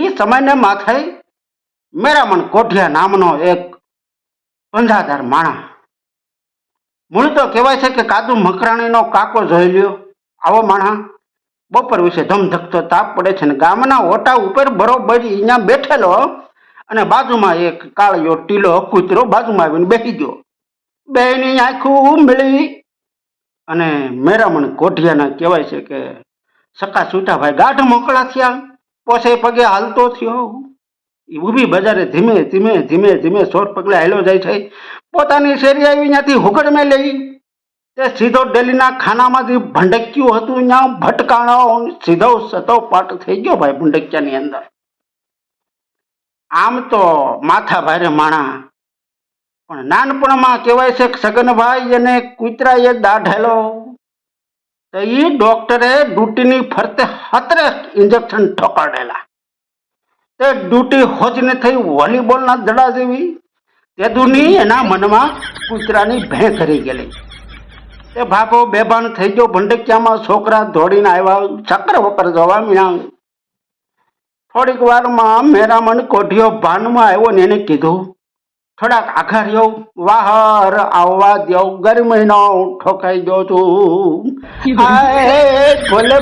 એ સમયને માથે મેરામણ કોઠિયા નામનો એક અંધાધાર માણા મૂળ તો કહેવાય છે કે કાદુ મકરાણીનો કાકો જોઈ લ્યો આવો માણા બપોર વિશે ધમધકતો તાપ પડે છે ને ગામના ઓટા ઉપર બરોબર અહીંયા બેઠેલો અને બાજુમાં એક કાળિયો ટીલો કૂતરો બાજુમાં આવીને બેસી ગયો. બેની આખું મેળવી અને મેરામણ કોઠિયાના કહેવાય છે કે સકા છૂટા ગાઢ મોકળા થયા. પોસે પગે હાલતો થયો. ઊભી બજારે ધીમે ધીમે ધીમે ધીમે સોર પગલે હાલ્યો જાય છે. પોતાની શેરી આવી ત્યાંથી હુકડ મેં લઈ. તે સીધો ડેલીના ખાનામાંથી ભંડક્યું હતું. ત્યાં ભટકાણો સીધો સતો પાટ થઈ ગયો ભાઈ ભંડક્યાની અંદર. આમ તો માથા ભારે માણા. પણ નાનપણમાં કહેવાય છે સગનભાઈ એને કૂતરાએ દાઢેલો તો એ ડોક્ટરે ડ્યુટીની ફરતે હતરે ઇન્જેક્શન ઠોકાડેલા તે ડ્યુટી હોજને થઈ વોલીબોલના દડા જેવી તે દુની એના મનમાં કૂતરાની ભેં કરી ગયેલી. તે ભાભો બેભાન થઈ ગયો, ભંડકિયામાં છોકરા દોડીને આવ્યા, ચક્ર વપર જવા મીણા. થોડીક વારમાં મેરામણ કોઢિયો ભાનમાં આવ્યો ને એને કીધું થોડાક આખા રહ્યો વાહર આવવા દ્યો. ગરમીનો ઠોકાઈ છું. આય ભલે